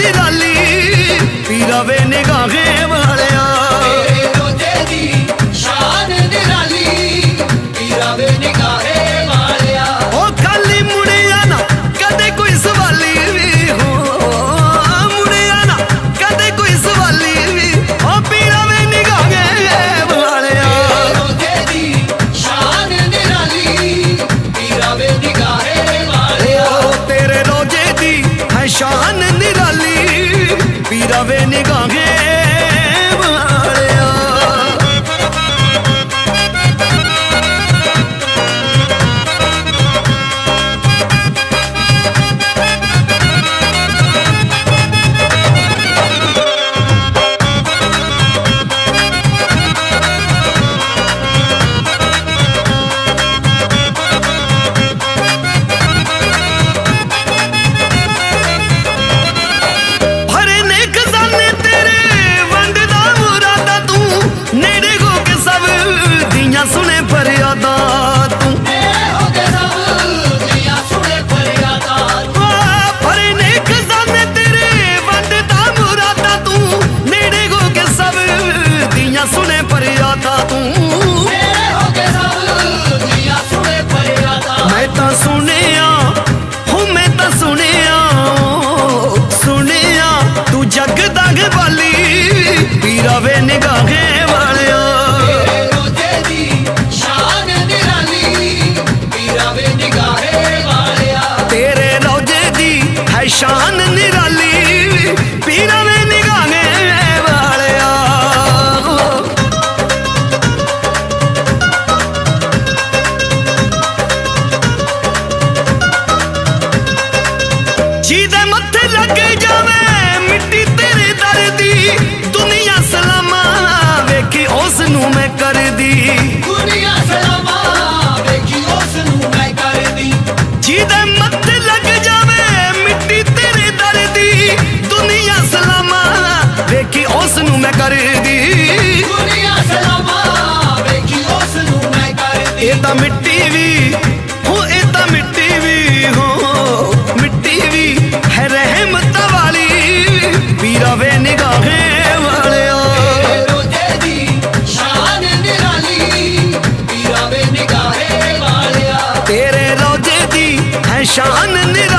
ਦੀ ਰਾਲੀ ਪੀਰਾਵੇ ਨਿਗਾਹੇ ਮੈਂ ਕਰਦੀ। ਦੁਨੀਆ ਸਲਾਮਾ ਵੇਖੀ ਉਸ ਨੂੰ ਮੈਂ ਕਰਦੀ। ਇਹ ਤਾਂ ਮਿੱਟੀ ਵੀ ਹੋ ਇਹ ਤਾਂ ਮਿੱਟੀ ਵੀ ਹੋ ਮਿੱਟੀ ਵੀ ਹੈ ਰਹਿਮਤ ਵਾਲੀ। ਪੀਰਾ ਵੇ ਨਿਗਾਹੇ ਵਾਲਿਆ ਰੋਜੇ ਦੀ ਸ਼ਾਨ ਨਿਰਾਲੀ ਵੀਰਾ ਵੇ ਨਿਗਾਹੇ ਵਾਲਿਆ। ਤੇਰੇ ਰੋਜੇ ਦੀ ਹੈ ਸ਼ਾਨ ਨਿਰਾਲੀ।